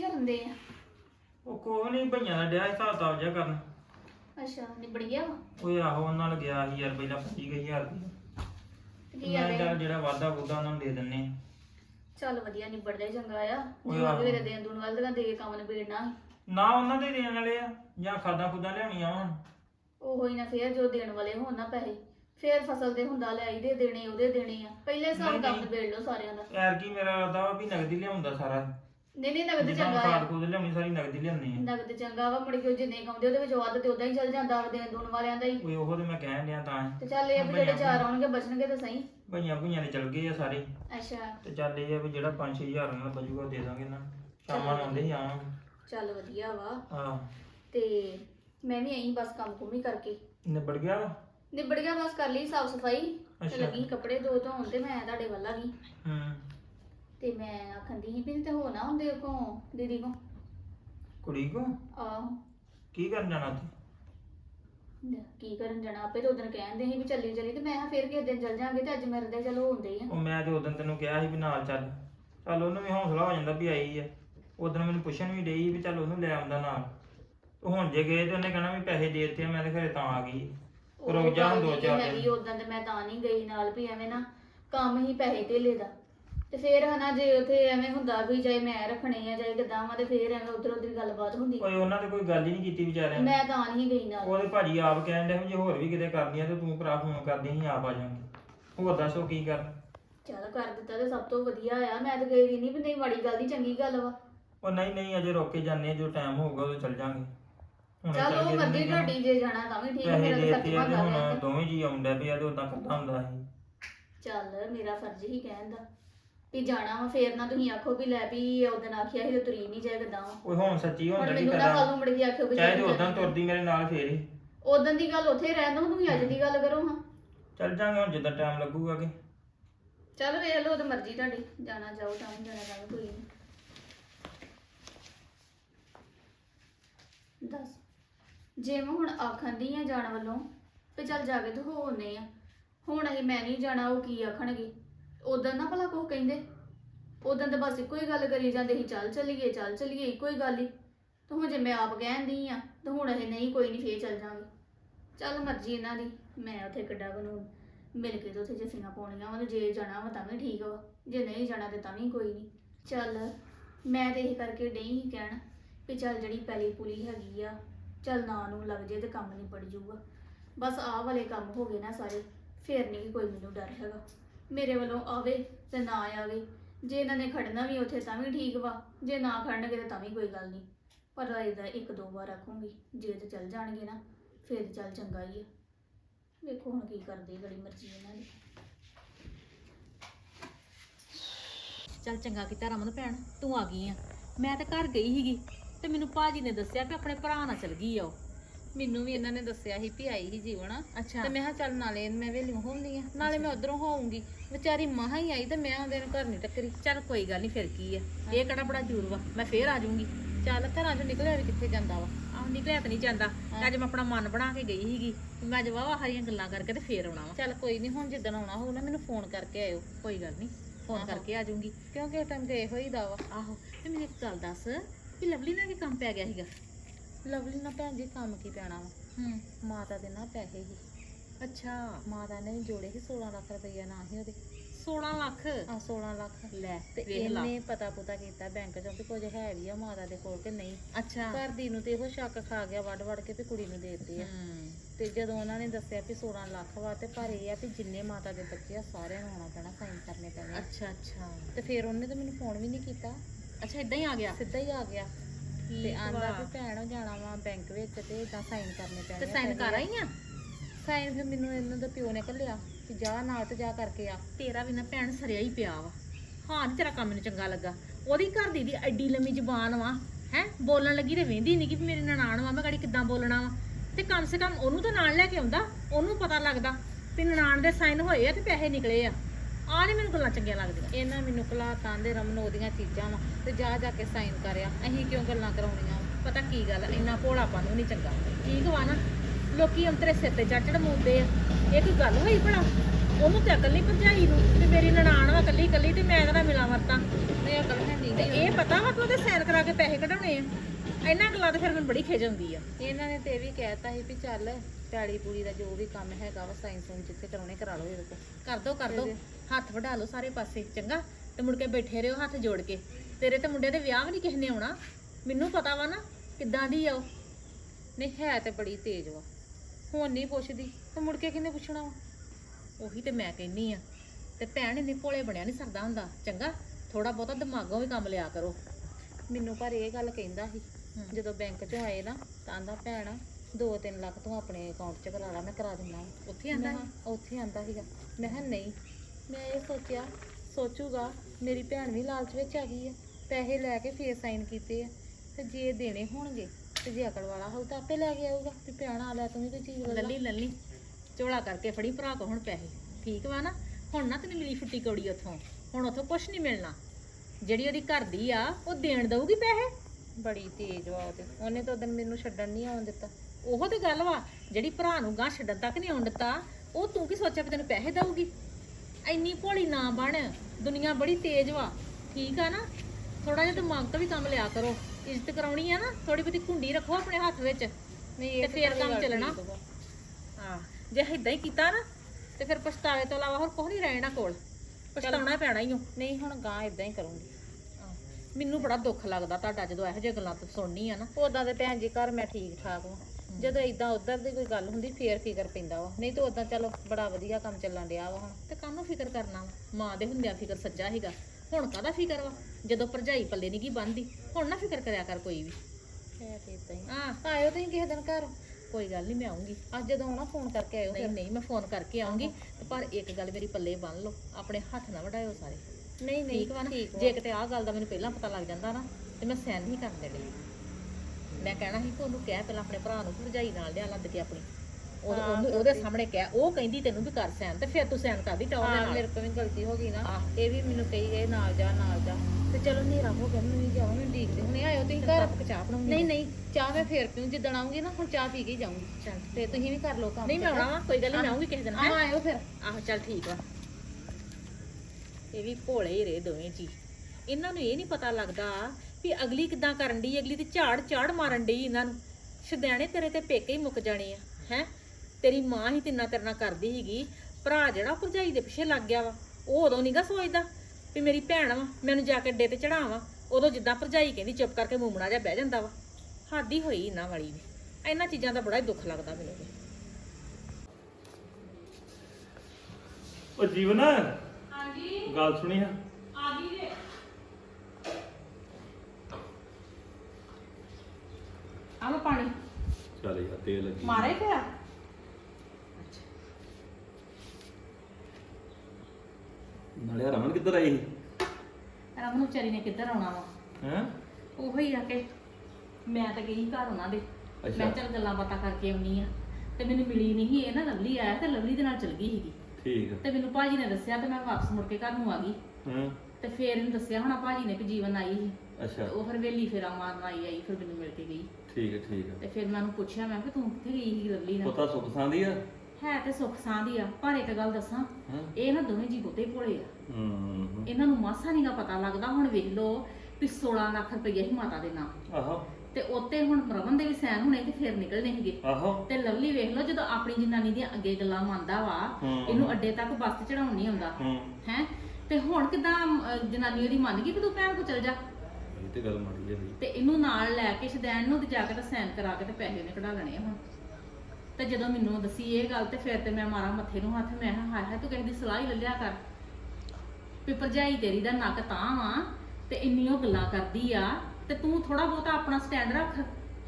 ਕੀ ਕਰਨ ਦੇ ਆ? ਉਹ ਕੋਹ ਨਹੀਂ ਭਈਆਂ ਦਾ ਡਿਆ ਹਿਸਾਬ ਤਾਬ ਜਿਹਾ ਕਰਨ। ਅੱਛਾ ਨਿਬੜ ਗਿਆ ਵਾ? ਓਏ ਆਹੋ ਉਹਨਾਂ ਨਾਲ ਗਿਆ ਸੀ ਯਾਰ ਪਹਿਲਾਂ 25000 ਰੁਪਏ। ਤੇ ਕੀ ਮੈਂ ਆਦੇ ਚੱਲ ਜਿਹੜਾ ਵਾਧਾ ਵੁੱਧਾ ਉਹਨਾਂ ਨੂੰ ਦੇ ਦਿੰਨੇ ਆ। ਚੱਲ ਵਧੀਆ ਨਿਬੜਦਾ ਹੀ ਚੰਗਾ ਆ। ਓਏ ਜੇ ਆਹੋ। ਮੇਰੇ ਦੇਣ ਦੂਣ ਵਾਲ ਤਾਂ ਦੇ ਕੇ ਕੰਮ ਨਿਬੇੜਨਾ ਸੀ। ਨਾ ਉਹਨਾਂ ਦੇ ਦੇਣ ਵਾਲੇ ਆ ਜਾਂ ਖਾਦਾ ਖੁਦਾ ਲਿਆਉਣੀਆਂ ਵਾ ਉਹੋ ਹੀ ਨਾ ਫੇਰ ਜੋ ਦੇਣ ਵਾਲੇ ਹੋਣ ਨਾ ਪੈਸੇ। ਫੇਰ ਫਸਲ ਦੇ ਹੁੰਦਾ ਲੈ ਇਹਦੇ ਦੇਣੇ ਉਹਦੇ ਦੇਣੇ ਆ। ਪਹਿਲੇ ਹਿਸਾਬ ਨਹੀਂ, ਕੰਮ ਨਹੀਂ। ਨਿਬੇੜ ਲਓ ਸਾਰਿਆਂ ਦਾ। ਯਾਰ ਕੀ ਮੇਰਾ ਇਰਾਦਾ ਵਾ ਵੀ ਨਗਦੀ ਲਿਆਉਂਦਾ ਸਾਰਾ। ਨਹੀਂ ਨਹੀਂ ਨਗਦ ਜਿੱਦਾਂ ਚੰਗਾ ਆ। ਖੁਦ ਲਿਆਉਣੀ ਸਾਰੀ ਨਗਦੀ ਲਿਆਉਣੀ ਆ। ਨਗਦ ਚੰਗਾ ਵਾ ਮੁੜ ਕੇ ਉਹ ਜਿੰਨੇ ਕਾਉਂਦੇ ਉਹਦੇ ਵਿੱਚ ਵੱਧ ਤੇ ਉਦਾਂ ਹੀ ਚੱਲ ਜਾਂਦਾ ਵਾ ਦੇਣ ਦੂਣ ਵਾਲਿਆਂ ਦਾ ਹੀ। ਉਹੋ ਤੇ ਮੈਂ ਕਹਿਣ ਡਿਆ ਤਾਂ। ਤੇ ਚੱਲ ਇਹ ਆ ਵੀ ਜਿਹੜੇ ਚਾਰ ਆਉਣਗੇ ਬਚਣਗੇ ਤਾਂ ਸਹੀ। ਭਈਆਂ ਭਈਆਂ ਨੇ ਚਲ ਗਏ ਆ ਸਾਰੇ। ਅੱਛਾ। ਤੇ ਚੱਲ ਇਹ ਆ ਵੀ ਜਿਹੜਾ 5-6000 ਉਹਨਾਂ ਦਾ ਬਜੂਗਾ ਦੇ ਦਾਂਗੇ ਇਹਨਾਂ ਨੂੰ। ਸ਼ਾਮਾਂ ਨੂੰ ਆਉਂਦੇ ਹੀ ਆਵਾਂਗੇ ਚੱਲ ਵਧੀਆ ਵਾ। ਆਹ। ਤੇ ਮੈਂ ਵੀ ਐਂ ਬਸ ਕੰਮ ਕੁਮ ਹੀ ਕਰਕੇ। ਨਿਬੜ ਗਿਆ ਵਾ? ਨਿਬੜ ਗਿਆ ਬਸ ਕਰ ਲਈ ਸਾਫ਼ ਸਫ਼ਾਈ। ਤੇ ਅੱਛਾ। ਲੱਗੀ ਕੱਪੜੇ ਦੋ ਧੋਣ ਤੇ ਮੈਂ ਤੁਹਾਡੇ ਵੱਲ ਆ ਗਈ। ਹੂੰ। ਤੇ ਮੈਂ ਆਖੰਦੀ ਸੀ ਵੀ ਤੇ ਹੋ ਨਾ ਹੁੰਦੇ ਕੋ ਦੀਦੀ ਕੋ ਕੁੜੀ ਕੋ ਆਹੋ। ਕੀ ਕਰਨ ਜਾਣਾ ਤੂੰ ਲੈ, ਕੀ ਕਰਨ ਜਾਣਾ? ਆਪੇ ਤਾਂ ਉਦੋਂ ਕਹਿੰਦੇ ਸੀ ਵੀ ਚੱਲੀ ਚੱਲੀ ਤੇ ਮੈਂ ਕਿਹਾ ਫੇਰ ਕਿਸੇ ਦਿਨ ਚੱਲ ਜਾਾਂਗੇ ਤੇ ਅੱਜ ਮੇਰੇ ਦੇ ਚਲੋ ਹੁੰਦੇ ਹੀ ਆ। ਉਹ ਮੈਂ ਤੇ ਉਦੋਂ ਤੈਨੂੰ ਕਿਹਾ ਸੀ ਵੀ ਨਾਲ ਚੱਲ। ਚੱਲ ਉਹਨੂੰ ਵੀ ਹੌਸਲਾ ਹੋ ਜਾਂਦਾ ਵੀ ਆਈ ਆ। ਉਦੋਂ ਮੈਨੂੰ ਪੁੱਛਣ ਵੀ ਡਈ ਵੀ ਚੱਲ ਉਹਨੂੰ ਲੈ ਆਉਂਦਾ ਨਾਲ। ਉਹ ਹੁਣ ਜੇ ਗਏ ਤੇ ਉਹਨੇ ਕਹਿਣਾ ਵੀ ਪੈਸੇ ਦੇ ਦਿੱਤੇ ਆ, ਮੈਂ ਤੇ ਘਰੇ ਤਾਂ ਆ ਗਈ। ਰੁਕ ਜਾ ਹੁਣ ਦੋ ਚਾਰ ਦਿਨ। ਉਦੋਂ ਤੇ ਮੈਂ ਤਾਂ ਨਹੀਂ ਗਈ ਨਾਲ ਵੀ ਐਵੇਂ ਨਾ ਕੰਮ ਹੀ ਪੈਸੇ ਧੇਲੇ ਦਾ। ਤੇ ਫੇਰ ਹਨਾ ਜੇ ਉਥੇ ਐਵੇਂ ਹੁੰਦਾ ਵੀ ਜਾਏ ਮੈਂ ਰੱਖਣੇ ਆ ਜਾਏ ਕਿਦਾਂ ਵਾ ਤੇ ਫੇਰ ਐਵੇਂ ਉਧਰ ਉਧਰ ਗੱਲਬਾਤ ਹੁੰਦੀ। ਓਏ ਉਹਨਾਂ ਤੇ ਕੋਈ ਗੱਲ ਹੀ ਨਹੀਂ ਕੀਤੀ ਵਿਚਾਰਿਆਂ ਨੇ। ਮੈਂ ਤਾਂ ਨਹੀਂ ਗਈ ਨਾਲ। ਉਹਦੇ ਭਾਜੀ ਆਪ ਕਹਿਣ ਡਿਆ ਵੀ ਜੇ ਹੋਰ ਵੀ ਕਿਤੇ ਕਰਨੀ ਆ ਤੇ ਤੂੰ ਭਰਾ ਫੋਨ ਕਰਦੀ ਸੀ ਆਪ ਆ ਜਾਵਾਂਗੇ। ਹੋਰ ਦੱਸੋ ਕੀ ਕਰ ਚੱਲ ਕਰ ਦਿੱਤਾ ਤੇ ਸਭ ਤੋਂ ਵਧੀਆ ਆ ਮੈਂ ਤਾਂ ਗਈ ਨਹੀਂ ਵੀ ਨਹੀਂ ਮਾੜੀ ਗੱਲ ਨਹੀਂ ਚੰਗੀ ਗੱਲ ਵਾ। ਉਹ ਨਹੀਂ ਨਹੀਂ ਅਜੇ ਰੁਕ ਕੇ ਜਾਂਦੇ ਆ, ਜੋ ਟਾਈਮ ਹੋਊਗਾ ਉਦੋਂ ਚੱਲ ਜਾਾਂਗੇ। ਹੁਣ ਚੱਲ ਉਹ ਮਰਜ਼ੀ ਤੁਹਾਡੀ ਜੇ ਜਾਣਾ ਤਾਂ ਵੀ ਠੀਕ ਹੈ, ਪੈਸੇ ਮੇਰਾ ਤਾਂ ਦਿੱਤੇ ਸੱਚ ਆ ਤੇ ਮੰਗਾ ਹੁਣ ਲਿਆ ਦੋਵੇਂ ਜੀ ਆਉਂਦੇ ਵੀ ਆ ਤੇ ਉਦਾਂ ਕੱਦਾ ਹੁੰਦਾ ਸੀ। ਚੱਲ ਮੇਰਾ ਫਰਜ਼ ਹੀ ਕਹਿਣ ਦਾ। ਵੀ ਜਾਣਾ ਵਾ ਫੇਰ ਨਾ ਤੁਸੀਂ ਆਖੋ ਵੀ ਲੈ ਵੀ ਉਦੋਂ ਆਖਿਆ ਸੀ ਤੇ ਤੁਰੀ ਨਹੀਂ ਜਾਏ ਕਿਦਾਂ ਓਏ ਹੁਣ ਸੱਚੀ ਹੁਣ ਹੁੰਦਾ ਨਹੀਂ ਮੈਨੂੰ ਨਾ ਕੱਲ ਨੂੰ ਮੁੜ ਕੇ ਆਖਿਓ ਵੀ ਚਾਹੇ ਤੇ ਉਦਾਂ ਤੁਰਦੀ ਮੇਰੇ ਨਾਲ ਫੇਰ ਹੀ। ਉਦੋਂ ਦੀ ਗੱਲ ਉੱਥੇ ਰਹਿਣ ਦੋ ਤੁਸੀਂ ਅੱਜ ਦੀ ਗੱਲ ਕਰੋ ਹਾਂ। ਚੱਲ ਜਾਾਂਗੇ ਹੁਣ ਜਿੱਦਾਂ ਟਾਈਮ ਲੱਗੂਗਾ ਕਿ ਚੱਲ ਵੇਖ ਲਓ ਤੇ ਮਰਜ਼ੀ ਤੁਹਾਡੀ ਜਾਣਾ ਜਾਓ ਤਾਂ ਵੀ ਜਾਣਾ ਵੀ ਕੋਈ ਨਹੀਂ ਦੱਸ ਜੇ ਮੈਂ ਹੁਣ ਆਖੰਦੀ ਆ ਜਾਣ ਵੱਲੋਂ ਤੇ ਚੱਲ ਜਾ ਕੇ ਤੇ ਹੋਣੇ ਆ। ਹੁਣ ਅਸੀਂ ਮੈਂ ਨਹੀਂ ਜਾਣਾ ਉਹ ਕੀ ਆਖਣਗੇ? ਉਦੋਂ ਨਾ ਭਲਾ ਕੁਛ ਕਹਿੰਦੇ। ਉਦੋਂ ਤਾਂ ਬਸ ਇੱਕੋ ਹੀ ਗੱਲ ਕਰੀ ਜਾਂਦੇ ਸੀ, ਚੱਲ ਚੱਲੀਏ ਚੱਲ ਚੱਲੀਏ, ਇੱਕੋ ਹੀ ਗੱਲ ਹੀ। ਤੇ ਹੁਣ ਜੇ ਮੈਂ ਆਪ ਕਹਿੰਦੀ ਆ, ਤੇ ਹੁਣ ਇਹ ਨਹੀਂ, ਕੋਈ ਨਹੀਂ, ਫੇਰ ਚੱਲ ਜਾਵਾਂਗੇ ਚੱਲ ਮਰਜ਼ੀ ਇਹਨਾਂ ਦੀ, ਮੈਂ ਉੱਥੇ ਕਿੱਡਾ ਬਣੂ ਮਿਲ ਕੇ ਤੇ ਉੱਥੇ ਜੱਫੀਆਂ ਪਾਉਣੀਆਂ ਵਾ, ਤੇ ਜੇ ਜਾਣਾ ਵਾ ਤਾਂ ਵੀ ਠੀਕ ਵਾ, ਜੇ ਨਹੀਂ ਜਾਣਾ ਤੇ ਤਾਂ ਵੀ ਕੋਈ ਨਹੀਂ। ਚੱਲ ਮੈਂ ਤੇ ਇਹ ਕਰਕੇ ਡਈ ਹੀ ਕਹਿਣ ਵੀ ਚੱਲ ਜਿਹੜੀ ਪੈਲੀ ਪੁਲੀ ਹੈਗੀ ਆ, ਚੱਲ ਨਾ ਨੂੰ ਲੱਗ ਜੇ ਤੇ ਕੰਮ ਨਹੀਂ ਪੜ ਜਾਊਗਾ ਬਸ ਆਹ ਵਾਲੇ ਕੰਮ ਹੋ ਗਏ ਨਾ ਸਾਰੇ, ਫੇਰ ਨਹੀਂ ਕੋਈ ਮੈਨੂੰ ਡਰ ਹੈਗਾ। ਮੇਰੇ ਵੱਲੋਂ ਆਵੇ ਤੇ ਨਾ ਆਵੇ। ਜੇ ਇਹਨਾਂ ਨੇ ਖੜਨਾ ਵੀ ਉੱਥੇ ਤਾਂ ਵੀ ਠੀਕ ਵਾ। ਜੇ ਨਾ ਖੜਨਗੇ ਤਾਂ ਤਾਂ ਵੀ ਕੋਈ ਗੱਲ ਨਹੀਂ। ਪਰ ਇਹਦਾ ਇੱਕ ਦੋ ਵਾਰ ਆਖੂੰਗੀ ਜੇ ਤੇ ਚੱਲ ਜਾਣਗੇ ਨਾ ਫੇਰ ਚੱਲ ਚੰਗਾ ਹੀ ਆ। ਵੇਖੋ ਹੁਣ ਕੀ ਕਰਦੇ ਗੜੀ ਮਰਜ਼ੀ ਇਹਨਾਂ ਦੀ। ਚੱਲ ਚੰਗਾ ਕੀਤਾ ਰਮਨ ਭੈਣ ਤੂੰ ਆ ਗਈ ਆ। ਮੈਂ ਤਾਂ ਘਰ ਗਈ ਸੀਗੀ ਤੇ ਮੈਨੂੰ ਭਾਜੀ ਨੇ ਦੱਸਿਆ ਕਿ ਆਪਣੇ ਭਰਾ ਨਾਲ ਚਲ ਗਈ ਆ ਉਹ। ਮੈਨੂੰ ਵੀ ਇਹਨਾਂ ਨੇ ਦੱਸਿਆ ਸੀ ਵੀ ਆਈ ਸੀ ਜੀਵਨ। ਅੱਛਾ। ਤੇ ਮੈਂ ਕਿਹਾ ਚੱਲ ਨਾਲੇ ਮੈਂ ਵੇਲੀ ਹੁੰਦੀ ਆ ਨਾਲੇ ਮੈਂ ਉਧਰੋਂ ਹੋਊਂਗੀ। ਵਿਚਾਰੀ ਮਹਾ ਹੀ ਆਈ ਤੇ ਮੈਂ ਉਹਦੇ ਨੂੰ ਘਰ ਨਹੀਂ ਟੱਕਰੀ। ਚੱਲ ਕੋਈ ਗੱਲ ਨਹੀਂ ਫਿਰ ਕੀ ਆ? ਇਹ ਕਿਹੜਾ ਬੜਾ ਜ਼ਰੂਰ ਵਾ? ਮੈਂ ਫੇਰ ਆ ਜਾਊਂਗੀ। ਚੱਲ ਘਰਾਂ ਚੋਂ ਨਿਕਲਿਆ ਵੀ ਕਿੱਥੇ ਜਾਂਦਾ ਵਾ? ਆਹ ਨਿਕਲਿਆ ਤਾਂ ਨਹੀਂ ਜਾਂਦਾ। ਅੱਜ ਮੈਂ ਆਪਣਾ ਮਨ ਬਣਾ ਕੇ ਗਈ ਸੀਗੀ ਵੀ ਮੈਂ ਅੱਜ ਵਾਵਾ ਹਰੀਆਂ ਗੱਲਾਂ ਕਰਕੇ ਤੇ ਫੇਰ ਆਉਣਾ ਵਾ। ਚੱਲ ਕੋਈ ਨਹੀਂ ਹੁਣ ਜਿੱਦਣ ਆਉਣਾ ਹੋਊ ਨਾ ਮੈਨੂੰ ਫੋਨ ਕਰਕੇ ਆਇਓ। ਕੋਈ ਗੱਲ ਨਹੀਂ ਫੋਨ। ਕਰਕੇ ਆ ਜਾਊਂਗੀ। ਕਿਉਂਕਿ ਇਸ ਟਾਈਮ ਤੇ ਇਹੋ ਹੀ ਦਾ ਵਾ। ਆਹੋ ਤੇ ਮੈਨੂੰ ਇੱਕ ਗੱਲ ਦੱਸ ਵੀ ਲਵਲੀ ਨਾਲ ਕੀ ਕੰਮ ਪੈ ਗਿਆ ਸੀਗਾ? ਲਵਲੀ ਨਾਲ ਭੈਣ ਜੀ ਕੰਮ ਕੀ ਪੈਣਾ ਵਾ? ਹੂੰ। ਮਾਤਾ ਦੇ ਨਾਲ ਪੈਸੇ ਸੀ ਅੱਛਾ ਮਾਤਾ ਨੇ ਵੀ ਜੋੜੇ ਸੀ 16 ਲੱਖ ਰੁਪਈਆ ਨਾ ਸੀ ਉਹਦੇ। 16 ਲੱਖ? ਆ 16 ਲੱਖ। ਲੈ ਤੇ ਵੇਖ ਲਾ। ਇਹਨੇ ਪਤਾ ਪੁਤਾ ਕੀਤਾ ਬੈਂਕ ਚੋਂ ਕਿ ਕੁਝ ਹੈ ਵੀ ਆ ਮਾਤਾ ਦੇ ਕੋਲ ਕਿ ਨਹੀਂ। ਅੱਛਾ। ਘਰ ਦੀ ਨੂੰ ਤੇ ਇਹੋ ਸ਼ੱਕ ਖਾ ਗਿਆ ਵੱਡ ਵੱਡ ਕੇ ਵੀ ਕੁੜੀ ਨੂੰ ਦੇ ਦਿੱਤੇ ਆ। ਤੇ ਜਦੋਂ ਉਹਨਾਂ ਨੇ ਦੱਸਿਆ ਵੀ 16 ਲੱਖ ਵਾ ਤੇ ਪਰ ਇਹ ਆ ਵੀ ਜਿੰਨੇ ਮਾਤਾ ਦੇ ਬੱਚੇ ਆ ਸਾਰਿਆਂ ਨੂੰ ਆਉਣਾ ਪੈਣਾ ਸਾਈਨ ਕਰਨੇ ਪੈਣੇ ਆ। ਅੱਛਾ ਅੱਛਾ। ਤੇ ਫਿਰ ਉਹਨੇ ਤਾਂ ਮੈਨੂੰ ਫੋਨ ਵੀ ਨਹੀਂ ਕੀਤਾ। ਅੱਛਾ ਇਦਾਂ ਹੀ ਆ ਗਿਆ? ਸਿੱਧਾ ਹੀ ਆ ਗਿਆ। ਤੇ ਆਂਦਾ ਵਾ। ਵੀ। ਭੈਣ ਉਹ ਜਾਣਾ ਵਾ ਬੈਂਕ ਵਿੱਚ ਤੇ ਇਦਾਂ ਸਾਈਨ ਕਰਨੇ ਪੈਣੇ ਤੇ ਸਾਈਨ ਕਰ ਆਈ ਆ? ਸਾਈਨ ਫਿਰ ਮੈਨੂੰ ਇਹਨਾਂ ਦਾ ਪਿਓ ਨੇ ਘੱਲਿਆ ਕਿ ਜਾ ਨਾਲ ਤੇ ਜਾ ਕਰਕੇ ਆ। ਤੇਰਾ ਵੀ ਨਾ ਭੈਣ ਸਰਿਆ ਹੀ ਪਿਆ ਵਾ। ਹਾਂ ਨੀ ਤੇਰਾ ਕੰਮ ਮੈਨੂੰ ਚੰਗਾ ਲੱਗਾ। ਉਹਦੀ ਘਰ ਦੀ ਦੀ ਐਡੀ ਲੰਮੀ ਜ਼ੁਬਾਨ ਵਾ ਹੈ? ਬੋਲਣ ਲੱਗੀ ਤੇ ਵੇਂਦੀ ਨਹੀਂ ਕਿ ਵੀ ਮੇਰੀ ਨਨਾਣ ਵਾ। ਮੈਂ ਗਾੜੀ ਕਿੱਦਾਂ ਬੋਲਣਾ ਵਾ? ਤੇ ਕਮ ਸੇ ਕਮ ਉਹਨੂੰ ਤਾਂ ਨਾਲ ਲੈ ਕੇ ਆਉਂਦਾ ਉਹਨੂੰ ਪਤਾ ਲੱਗਦਾ ਵੀ ਨਨਾਣ ਦੇ ਸਾਈਨ ਹੋਏ ਆ ਤੇ ਪੈਸੇ ਨਿਕਲੇ ਆ। ਆਹ ਨੀ ਮੈਨੂੰ ਗੱਲਾਂ ਚੰਗੀਆਂ ਲੱਗਦੀਆਂ। ਇਹਨਾਂ ਮੈਨੂੰ ਘਲਾਤਾਂ ਦੇ ਰਮਨ ਉਹਦੀਆਂ ਚੀਜ਼ਾਂ ਵਾ ਤੇ ਜਾ ਜਾ ਕੇ ਸਾਈਨ ਕਰਿਆ। ਅਸੀਂ ਕਿਉਂ ਗੱਲਾਂ ਕਰਾਉਣੀਆਂ ਵਾ? ਪਤਾ ਕੀ ਗੱਲ ਆ, ਇੰਨਾ ਭੋਲਾਪਨ ਨੂੰ ਨਹੀਂ ਚੰਗਾ। ਠੀਕ ਵਾ ਨਾ? ਲੋਕੀ ਅੰਤਰੇ ਸਿਰ ਤੇ ਚੜ ਚੜਮੂੰਦੇ ਆ। ਇਹ ਕੋਈ ਗੱਲ ਹੋਈ ਭਲਾ? ਉਹਨੂੰ ਤੇ ਅਕਲ ਨਹੀਂ ਭਰਜਾਈ ਨੂੰ ਤੇ ਮੇਰੀ ਨਨਾਣ ਵਾ ਕੱਲੀ ਕੱਲੀ ਤੇ ਮੈਂ ਇਹਦਾ ਮਿਲਾਂ ਵਰਤਾਂ? ਨਹੀਂ ਅਕਲ ਹੈ ਨਹੀਂ ਤੇ ਇਹ ਪਤਾ ਵਾ ਕਿ ਉਹਦੇ ਸਾਈਨ ਕਰਾ ਕੇ ਪੈਸੇ ਕਢਾਉਣੇ ਆ। ਇਹਨਾਂ ਗੱਲਾਂ ਤੇ ਫਿਰ ਮੈਨੂੰ ਬੜੀ ਖਿਜ ਆਉਂਦੀ ਆ। ਇਹਨਾਂ ਨੇ ਤੇ ਇਹ ਵੀ ਕਹਿਤਾ ਸੀ ਵੀ ਚੱਲ ਪੈੜੀ ਪੂੜੀ ਦਾ ਜੋ ਵੀ ਕੰਮ ਹੈਗਾ ਵਾ ਸਾਇੰਸ ਨੂੰ ਜਿੱਥੇ ਕਰਾਉਣੇ ਕਰਾ ਲਓ ਇਹਦੇ ਕੋਲ। ਕਰ ਦੋ ਕਰ ਦੋ। ਹੱਥ ਵਢਾ ਲਓ ਸਾਰੇ ਪਾਸੇ ਚੰਗਾ? ਤੇ ਮੁੜ ਕੇ ਬੈਠੇ ਰਹੋ ਹੱਥ ਜੋੜ ਕੇ। ਤੇਰੇ ਤੇ ਮੁੰਡੇ ਦੇ ਵਿਆਹ ਵੀ ਨਹੀਂ ਕਿਸੇ ਨੇ ਆਉਣਾ। ਮੈਨੂੰ ਪਤਾ ਵਾ ਨਾ ਕਿੱਦਾਂ ਦੀ ਆ ਉਹ। ਨਹੀਂ ਹੈ ਤੇ ਬੜੀ ਤੇਜ਼ ਵਾ। ਹੁਣ ਨਹੀਂ ਪੁੱਛਦੀ ਤੇ ਮੁੜ ਕੇ ਕਿਹਨੇ ਪੁੱਛਣਾ ਵਾ? ਉਹੀ ਤੇ ਮੈਂ ਕਹਿੰਨੀ ਆ ਤੇ ਭੈਣ ਇੰਨੇ ਭੋਲੇ ਬਣਿਆ ਨਹੀਂ ਸਰਦਾ ਹੁੰਦਾ ਚੰਗਾ ਥੋੜਾ ਬਹੁਤਾ ਦਿਮਾਗੋਂ ਵੀ ਕੰਮ ਲਿਆ ਕਰੋ। ਮੈਨੂੰ ਪਰ ਇਹ ਗੱਲ ਕਹਿੰਦਾ ਸੀ। ਜਦੋਂ ਬੈਂਕ ਚੋਂ ਆਏ ਨਾ ਤਾਂ ਆਂਦਾ ਭੈਣ 2-3 ਲੱਖ ਤੂੰ ਆਪਣੇ ਅਕਾਊਂਟ 'ਚ ਕਰਾ ਲਾ ਮੈਂ ਕਰਾ ਦਿੰਦਾ। ਉੱਥੇ ਆਂਦਾ ਉੱਥੇ ਆਂਦਾ ਸੀਗਾ। ਮੈਂ ਕਿਹਾ ਨਹੀਂ। ਮੈਂ ਇਹ ਸੋਚਿਆ ਸੋਚੂਗਾ ਮੇਰੀ ਭੈਣ ਵੀ ਲਾਲਚ ਵਿੱਚ ਆ ਗਈ ਆ ਪੈਸੇ ਲੈ ਕੇ ਫੇਰ ਸਾਈਨ ਕੀਤੇ ਆ ਤੇ ਜੇ ਦੇਣੇ ਹੋਣਗੇ ਤੇ ਜੇ ਅਕਲ ਵਾਲਾ ਹੋਊ ਤਾਂ ਆਪੇ ਲੈ ਕੇ ਆਊਗਾ ਭੈਣ ਆ ਲੈ ਤੂੰ ਵੀ ਕੋਈ ਚੀਜ਼। ਲੱਲੀ ਲੱਲੀ ਝੋਲਾ ਕਰਕੇ ਫੜੀ ਭਰਾ ਕੋ ਹੁਣ ਪੈਸੇ। ਠੀਕ ਵਾ ਨਾ? ਹੁਣ ਨਾ ਤੈਨੂੰ ਮਿਲੀ ਫੁੱਟੀ ਕੌੜੀ ਉੱਥੋਂ। ਹੁਣ ਉੱਥੋਂ ਕੁਛ ਨਹੀਂ ਮਿਲਣਾ। ਜਿਹੜੀ ਉਹਦੀ ਘਰ ਦੀ ਆ ਉਹ ਦੇਣ ਦਊਗੀ ਪੈਸੇ? ਬੜੀ ਤੇਜ਼ ਵਾ ਉਹ ਤੇ। ਉਹਨੇ ਤਾਂ ਉਦੋਂ ਮੈਨੂੰ ਛੱਡਣ ਨਹੀਂ ਆਉਣ ਦਿੱਤਾ। ਉਹੋ ਤੇ ਗੱਲ ਵਾ ਜਿਹੜੀ ਭਰਾ ਨੂੰ ਗਾਂ ਛੱਡਣ ਤੱਕ ਨਹੀਂ ਆਉਣ ਦਿੱਤਾ ਉਹ ਤੂੰ ਕੀ ਸੋਚਿਆ ਵੀ ਤੈਨੂੰ ਪੈਸੇ ਦਊਗੀ? ਐਨੀ ਭੋਲੀ ਨਾ ਬਣ। ਦੁਨੀਆ ਬੜੀ ਤੇਜ਼ ਵਾ। ਠੀਕ ਆ ਨਾ? ਥੋੜਾ ਜਿਹਾ ਦਿਮਾਗ ਤੋਂ ਵੀ ਕੰਮ ਲਿਆ ਕਰੋ। ਇੱਜ਼ਤ ਕਰਾਉਣੀ ਆ ਨਾ ਥੋੜੀ ਬਹੁਤੀ ਕੁੰਡੀ ਰੱਖੋ ਆਪਣੇ ਹੱਥ ਵਿੱਚ ਨਹੀਂ ਤੇ ਫੇਰ ਕੰਮ ਚੱਲਣਾ। ਹਾਂ ਜੇ ਇਦਾਂ ਹੀ ਕੀਤਾ ਨਾ ਤੇ ਫਿਰ ਪਛਤਾਵੇ ਤੋਂ ਇਲਾਵਾ ਹੋਰ ਕੁਝ ਨਹੀਂ ਰਹਿਣਾ ਕੋਲ। ਪਛਤਾਉਣਾ ਪੈਣਾ ਹੀ ਓ। ਨਹੀਂ ਹੁਣ ਗਾਂ ਇਦਾਂ ਹੀ ਕਰੂੰਗੀ। ਹਾਂ। ਮੈਨੂੰ ਬੜਾ ਦੁੱਖ ਲੱਗਦਾ ਤੁਹਾਡਾ ਜਦੋਂ ਇਹੋ ਜਿਹੀਆਂ ਗੱਲਾਂ ਤੋਂ ਸੁਣਨੀ ਆ ਨਾ। ਉਦਾਂ ਤੇ ਭੈਣ ਜੀ ਘਰ ਮੈਂ ਠੀਕ ਠਾਕ ਵਾਂ ਜਦੋਂ ਇਦਾਂ ਉਧਰ ਦੀ ਕੋਈ ਗੱਲ ਹੁੰਦੀ ਫੇਰ ਫਿਕਰ ਪੈਂਦਾ ਵਾ। ਨਹੀਂ ਤਾਂ ਉਦਾਂ ਚਲੋ ਬੜਾ ਵਧੀਆ ਕੰਮ ਚੱਲਣ ਡਿਆ ਵਾ ਹੁਣ। ਤੇ ਕਾਹਨੂੰ ਫਿਕਰ ਕਰਨਾ ਵਾ? ਮਾਂ ਦੇ ਹੁੰਦਿਆਂ ਫਿਕਰ ਸੱਜਾ ਸੀਗਾ। ਹੁਣ ਕਾਹਦਾ ਫਿਕਰ ਵਾ? ਜਦੋਂ ਭਰਜਾਈ ਪੱਲੇ ਨਹੀਂ ਗਈ ਬੰਦੀ ਹੁਣ ਨਾ ਫਿਕਰ ਕਰਿਆ ਕਰ ਕੋਈ ਵੀ। ਹੈ ਤੇ ਇਦਾਂ ਹੀ। ਹਾਂ ਆਇਓ ਤੁਸੀਂ ਕਿਸੇ ਦਿਨ ਘਰ। ਕੋਈ ਗੱਲ ਨਹੀਂ ਮੈਂ ਆਉਂਗੀ ਅੱਜ ਜਦੋਂ ਆਉਣਾ ਫੋਨ ਕਰਕੇ ਆਇਓ ਨਹੀਂ ਫਿਰ। ਨਹੀਂ ਮੈਂ ਫੋਨ ਕਰਕੇ ਆਉਂਗੀ ਤੇ ਪਰ ਇੱਕ ਗੱਲ ਮੇਰੀ ਪੱਲੇ ਬੰਨ ਲਓ ਆਪਣੇ ਹੱਥ ਨਾ ਵਢਾਇਓ ਸਾਰੇ। ਨਹੀਂ ਨਹੀਂ ਠੀਕ ਵਾ ਨਾ? ਠੀਕ। ਜੇ ਕਿਤੇ ਆਹ ਗੱਲ ਦਾ ਮੈਨੂੰ ਪਹਿਲਾਂ ਪਤਾ ਲੱਗ ਜਾਂਦਾ ਨਾ ਤੇ ਮੈਂ ਸਹਿਨ ਨਹੀਂ ਕਰਨ ਦੇਣੀ। ਮੈਂ ਕਹਿਣਾ ਸੀ ਕਿ ਉਹਨੂੰ ਕਹਿ ਪਹਿਲਾਂ ਆਪਣੇ ਭਰਾ ਨੂੰ ਭਰਜਾਈ ਨਾਲ ਲਿਆ ਲੱਦ ਕੇ ਆਪਣੀ। ਉਹ- ਹਾਂ, ਉਹਨੂੰ ਉਹਦੇ ਸਾਹਮਣੇ ਕਹਿ ਉਹ ਕਹਿੰਦੀ ਤੈਨੂੰ ਵੀ ਕਰ ਸਹਿਨ ਤੇ ਫਿਰ ਤੂੰ ਸਹਿਨ ਕਰਦੀ ਟੌਰ ਦੇ ਹਾਂ ਨਾਲ। ਮੇਰੇ ਤੋਂ ਵੀ ਗਲਤੀ ਹੋ ਗਈ ਨਾ। ਆਹ। ਇਹ ਵੀ ਮੈਨੂੰ ਕਹੀ ਗਏ ਨਾਲ ਜਾ ਨਾਲ ਜਾ। ਤੇ ਚਲੋ ਹਨੇਰਾ ਹੋ ਗਿਆ ਮੈਂ ਵੀ ਜਾਵਾਂ ਮੈਂ ਦੇਖਦੇ ਹੁਣੇ ਆਇਓ ਤੁਸੀਂ ਘਰ। ਕੱਪ ਚਾਹ ਬਣਾਉਂਗੀ। ਨਹੀਂ ਨਹੀਂ ਚਾਹ ਮੈਂ ਫੇਰ ਪੀਉਂ ਜਿੱਦਣ ਆਉਂਗੀ ਨਾ ਹੁਣ ਚਾਹ ਪੀ ਕੇ ਹੀ ਜਾਊਂਗੀ। ਚੱਲ ਤੇ ਤੁਸੀਂ ਵੀ ਕਰ ਲਓ ਕੰਮ ਨਹੀਂ ਮੈਂ ਆਉਣਾ ਵਾ ਕੋਈ ਗੱਲ ਨਹੀਂ ਮੈਂ ਆਉਂਗੀ ਕਿਸੇ ਦਿਨ ਹੈਂ? ਆਇਓ ਫਿਰ। ਆਹੋ ਚੱਲ ਠੀਕ ਵਾ ਇਹ ਵੀ ਭੋਲੇ ਹੀ ਰਹੇ ਦੋਵੇਂ ਜੀ। ਇਹਨਾਂ ਨੂੰ ਇਹ ਨਹੀਂ ਪਤਾ ਲੱਗਦਾ ਵੀ ਅਗਲੀ ਕਿੱਦਾਂ ਕਰਨ ਦੀ ਅਗਲੀ ਤੇ ਝਾੜ ਝਾੜ ਮਾਰਨ ਦੀ ਇਹਨਾਂ ਨੂੰ। ਸ਼ਦਿਆਣੇ ਤੇਰੇ ਤੇ ਪੇਕੇ ਹੀ ਮੁੱਕ ਜਾਣੇ ਆ ਹੈ? ਤੇਰੀ ਮਾਂ ਹੀ ਤਿੰਨਾ ਤੇਰੇ ਨਾਲ ਕਰਦੀ ਸੀਗੀ। ਭਰਾ ਜਿਹੜਾ ਭਰਜਾਈ ਦੇ ਪਿੱਛੇ ਲੱਗ ਗਿਆ ਵਾ ਉਹ ਉਦੋਂ ਨਹੀਂਗਾ ਸੋਚਦਾ ਵੀ ਮੇਰੀ ਭੈਣ ਵਾ ਮੈਨੂੰ ਜਾ ਕੇ ਅੱਡੇ ਤੇ ਚੜਾਵਾਂ ਉਦੋਂ ਜਿੱਦਾਂ ਭਰਜਾਈ ਕਹਿੰਦੀ ਚੁੱਪ ਕਰਕੇ ਮੂਮਣਾ ਜਿਹਾ ਬਹਿ ਜਾਂਦਾ ਵਾ। ਹਾਦੀ ਹੋਈ ਇਹਨਾਂ ਵਾਲੀ ਵੀ ਇਹਨਾਂ ਚੀਜ਼ਾਂ ਦਾ ਬੜਾ ਹੀ ਦੁੱਖ ਲੱਗਦਾ ਮੈਨੂੰ ਤੇ। ਉਹ ਜੀਵਨ ਹਾਂਜੀ। ਗੱਲ ਸੁਣੀ ਆ? ਆਹ ਲਓ ਪਾਣੀ। ਚੱਲ ਯਾਰ ਤੇਲ ਲੱਗੀ। ਮਾਰੇ ਪਿਆ? ਨਾਲੇ ਰਮਨ ਕਿੱਧਰ ਆਈ ਰਮਨ ਵਿਚਾਰੀ ਨੇ ਕਿੱਧਰ ਆਉਣਾ ਵਾ? ਹੈ? ਉਹੋ ਹੀ ਆ ਕੇ ਮੈਂ ਤਾਂ ਗਈ ਘਰ ਉਹਨਾਂ ਦੇ। ਮੈਂ ਅੱਛਾ। ਚੱਲ ਗੱਲਾਂ ਬਾਤਾਂ ਕਰਕੇ ਆਉਣੀ ਆ। ਤੇ ਮੈਨੂੰ ਮਿਲੀ ਨਹੀਂ ਸੀ ਇਹ ਨਾ ਲਵਲੀ ਆਇਆ ਤੇ ਲਵਲੀ ਦੇ ਨਾਲ ਚਲ ਗਈ ਸੀਗੀ। ਠੀਕ ਤੇ ਮੈਨੂੰ ਭਾਜੀ ਨੇ ਦੱਸਿਆ ਤੇ ਮੈਂ ਵਾਪਸ ਮੁੜ ਕੇ ਘਰ ਨੂੰ ਆ ਗਈ। ਹਾਂ। ਤੇ ਫੇਰ ਇਹਨੂੰ ਦੱਸਿਆ ਹੋਣਾ ਭਾਜੀ ਨੇ ਕਿ ਜੀਵਨ ਆਈ ਸੀ। ਤੇ ਅੱਛਾ ਉਹ ਫਿਰ ਵੇਲੀ ਫੇਰਾ ਮਾਰਨ ਆਈ ਆਈ ਫਿਰ ਮੈਨੂੰ ਮਿਲ ਕੇ ਗਈ। ਠੀਕ ਹੈ ਠੀਕ ਹੈ ਤੇ ਫਿਰ ਮੈਂ ਉਹਨੂੰ ਪੁੱਛਿਆ ਮੈਂ ਕਿ ਤੂੰ ਕਿੱਥੇ ਗਈ ਸੀ ਲਵਲੀ ਨਾਲ? ਪਤਾ ਸੁੱਖ ਸਾਂਦੀ ਆ? ਹੈ ਤੇ ਸੁੱਖ ਸਾਂਦੀ ਆ ਪਰ ਇੱਕ ਗੱਲ ਦੱਸਾਂ ਹਾਂ ਇਹ ਨਾ ਦੋਵੇਂ ਜੀ ਬਹੁਤੇ ਭੋਲੇ ਆ। ਹੂੰ। ਇਹਨਾਂ ਨੂੰ ਮਾਸਾ ਨਹੀਂਗਾ ਪਤਾ ਲੱਗਦਾ। ਹੁਣ ਵੇਖ ਲਓ ਵੀ 16 ਲੱਖ ਰੁਪਈਆ ਹੀ ਮਾਤਾ ਦੇ ਨਾਮ ਆਹੋ। ਤੇ ਉੱਤੇ ਹੁਣ ਰਮਨ ਦੇ ਵੀ ਸੈਨ ਹੋਣੇ ਤੇ ਫੇਰ ਨਿਕਲਣੇ ਸੀਗੇ। ਆਹੋ। ਤੇ ਲਵਲੀ ਵੇਖ ਲਓ ਜਦੋਂ ਆਪਣੀ ਜਨਾਨੀ ਦੀਆਂ ਅੱਗੇ ਗੱਲਾਂ ਮੰਨਦਾ ਵਾ। ਇਹਨੂੰ ਅੱਡੇ ਤੱਕ ਬੱਸ ਚੜਾਉਣ ਨਹੀਂ ਆਉਂਦਾ। ਹੂੰ। ਹੈ? ਤੇ ਹੁਣ ਕਿਦਾਂ ਜਨਾਨੀ ਉਹਦੀ ਮੰਨ ਗਈ ਕਿ ਤੂੰ ਭੈਣ ਕੋ ਚਲ ਜਾ? ਇਹ ਤੇ ਗੱਲ ਮਾੜੀ ਹੈ ਤੇ ਇਹਨੂੰ ਨਾਲ ਲੈ ਕੇ ਸ਼ਦੈਨ ਨੂੰ ਤੇ ਜਾ ਕੇ ਤਾਂ ਸੈਨ ਕਰਾ ਕੇ ਤੇ ਪੈਸੇ ਨੇ ਕਢਾ ਲੈਣੇ ਆ ਹੁਣ। ਤੇ ਜਦੋਂ ਮੈਨੂੰ ਦੱਸੀ ਇਹ ਗੱਲ ਤੇ ਫਿਰ ਤੇ ਮੈਂ ਮਾਰਾ ਮੱਥੇ ਨੂੰ ਹੱਥ ਮੈਂ ਕਿਹਾ ਹਾਏ ਹਾਏ ਤੂੰ ਕਿਸੇ ਦੀ ਸਲਾਹ ਹੀ ਲੈ ਲਿਆ ਕਰ। ਵੀ ਭਰਜਾਈ ਤੇਰੀ ਦਾ ਨੱਕ ਤਾਂ ਵਾ ਤੇ ਇੰਨੀ ਉਹ ਗੱਲਾਂ ਕਰਦੀ ਆ ਤੇ ਤੂੰ ਥੋੜਾ ਬਹੁਤਾ ਆਪਣਾ ਸਟੈਂਡ ਰੱਖ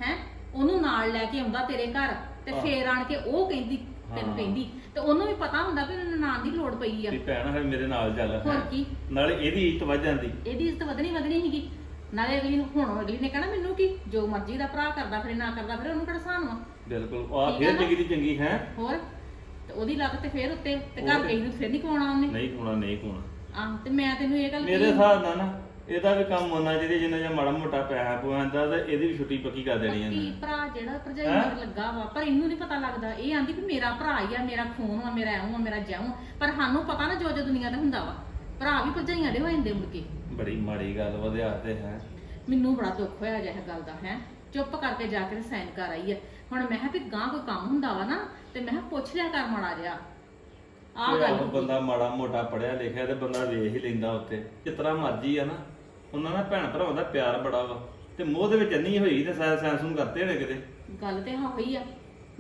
ਹੈ? ਉਹਨੂੰ ਨਾਲ ਲੈ ਕੇ ਆਉਂਦਾ ਤੇਰੇ ਘਰ ਤੇ ਹਾਂ। ਫੇਰ ਆਣ ਕੇ ਉਹ ਕਹਿੰਦੀ ਤੈਨੂੰ ਹਾਂ। ਕਹਿੰਦੀ। ਤੇ ਉਹਨੂੰ ਵੀ ਪਤਾ ਹੁੰਦਾ ਵੀ ਉਹਨੂੰ ਨਾਂ ਦੀ ਲੋੜ ਪਈ ਆ। ਵੀ ਭੈਣ ਹੈ ਮੇਰੇ ਨਾਲ ਚੱਲ ਹੋਰ। ਕੀ? ਨਾਲੇ ਇਹਦੀ ਇੱਜ਼ਤ ਵੱਧ ਜਾਂਦੀ। ਇਹਦੀ ਇੱਜ਼ਤ ਵਧਣੀ ਵਧਣੀ ਸੀਗੀ। ਨਾਲੇ ਅਗਲੀ ਨੂੰ ਹੁਣ ਅਗਲੀ ਨੇ ਕਹਿਣਾ ਮੈਨੂੰ ਕੀ ਜੋ ਮਰਜ਼ੀ ਦਾ ਭਰਾ ਕਰਦਾ ਫਿਰੇ ਨਾ ਕਰਦਾ ਫਿਰੇ ਉਹਨੂੰ ਕਿਹੜਾ ਸਾਨ ਵਾ? ਬਿਲਕੁਲ। ਆ ਠੀਕ ਆ ਫੇਰ ਨਾ? ਚੰਗੀ ਦੀ ਚੰਗੀ ਹੈ? ਹੋਰ? ਤੇ ਉਹਦੀ ਲੱਤ ਤੇ ਫੇਰ ਉੱਤੇ ਤੇ ਘਰ ਗਈ ਨੂੰ ਫੇਰ ਨਹੀਂ ਕੋਣਾ ਉਹਨੇ? ਨਹੀਂ ਕੋਣਾ ਨਹੀਂ ਕੋਣਾ ਆਹ ਤੇ ਮੈਂ ਤੈਨੂੰ ਇਹ ਗੱਲ ਮੇਰੇ ਕਹੀ। ਹਿਸਾਬ ਨਾਲ ਨਾ ਇਹਦਾ ਵੀ ਕੰਮ ਹੋਣਾ ਚਾਹੀਦਾ ਜਿੰਨਾ ਜਿਹਾ ਮਾੜਾ ਮੋਟਾ ਪੈਸਾ ਪਵਾਉਂਦਾ ਤੇ ਇਹਦੀ ਵੀ ਛੁੱਟੀ ਪੱਕੀ ਕਰ ਦੇਣੀ ਇਹਨੇ ਭਰਾ ਜਿਹੜਾ ਭਰਜਾਈ ਹੈਂ? ਮਗਰ ਲੱਗਾ ਵਾ ਪਰ ਇਹਨੂੰ ਨਹੀਂ ਪਤਾ ਲੱਗਦਾ। ਇਹ ਆਂਦੀ ਵੀ ਮੇਰਾ ਭਰਾ ਹੀ ਆ ਮੇਰਾ ਖੂਨ ਵਾ ਮੇਰਾ ਐਉਂ ਆ ਮੇਰਾ ਜਿਉਂ ਪਰ ਸਾਨੂੰ ਪਤਾ ਨਾ ਜੋ ਜੋ ਦੁਨੀਆ ਤੇ ਹੁੰਦਾ ਵਾ। ਭਰਾ ਵੀ ਭਰਜਾਈਆਂ ਦੇ ਹੋ ਜਾਂਦੇ ਮੁੜ ਕੇ। ਬੜੀ ਮਾੜੀ ਗੱਲ ਵਧਿਆ ਤੇ ਹੈ? ਮੈਨੂੰ ਬੜਾ ਦੁੱਖ ਹੋਇਆ ਜਿਹਾ ਗੱਲ ਦਾ ਹੈ? ਚੁੱਪ ਕਰਕੇ ਜਾ ਕੇ ਸਾਈਨ ਕਰ ਆਈ ਹੈ ਹੁਣ ਮੈਂ ਕਿਹਾ ਵੀ ਗਾਂ ਕੋਈ ਕੰਮ ਹੁੰਦਾ ਵਾ ਨਾ ਤੇ ਮੈਂ ਕਿਹਾ ਪੁੱਛ ਲਿਆ ਕਰ ਮਾੜਾ ਜਿਹਾ। ਆਹ ਗੱਲ ਹੋ ਗਈ। ਬੰਦਾ ਮਾੜਾ ਮੋਟਾ ਪੜਿਆ ਲਿਖਿਆ ਤੇ ਬੰਦਾ ਵੇਖ ਹੀ ਲੈਂਦਾ ਉੱਤੇ ਤਰ੍ਹਾਂ ਮਰਜ਼ੀ ਆ ਨਾ ਉਹਨਾਂ ਨਾਲ ਭੈਣ ਭਰਾਵਾਂ ਦਾ ਪਿਆਰ ਬੜਾ ਵਾ। ਤੇ ਮੋਹ ਦੇ ਵਿੱਚ ਇੰਨੀ ਹੋਈ ਤੇ ਸਾਇੰਸ ਸਾਇੰਸ ਨੂੰ ਕਰਤੇ ਹੋਣੇ ਕਿਤੇ। ਗੱਲ ਤੇ ਹਾਂ ਹੋਈ ਆ।